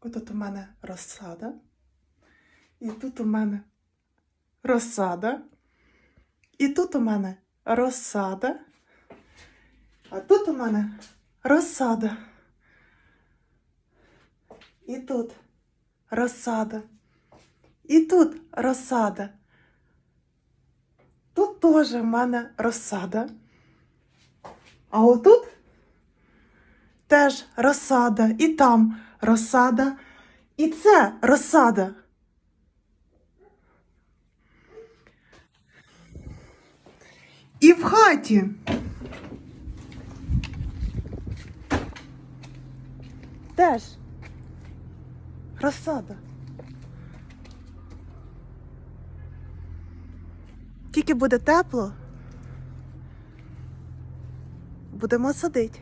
Отут у мене розсада. І тут у мене розсада. І тут у мене розсада. А тут у мене розсада. І тут розсада. І тут розсада. Тут теж в мене розсада. А отут теж розсада. І там розсада. І це розсада. І в хаті. Теж розсада. Тільки буде тепло. Будемо садити.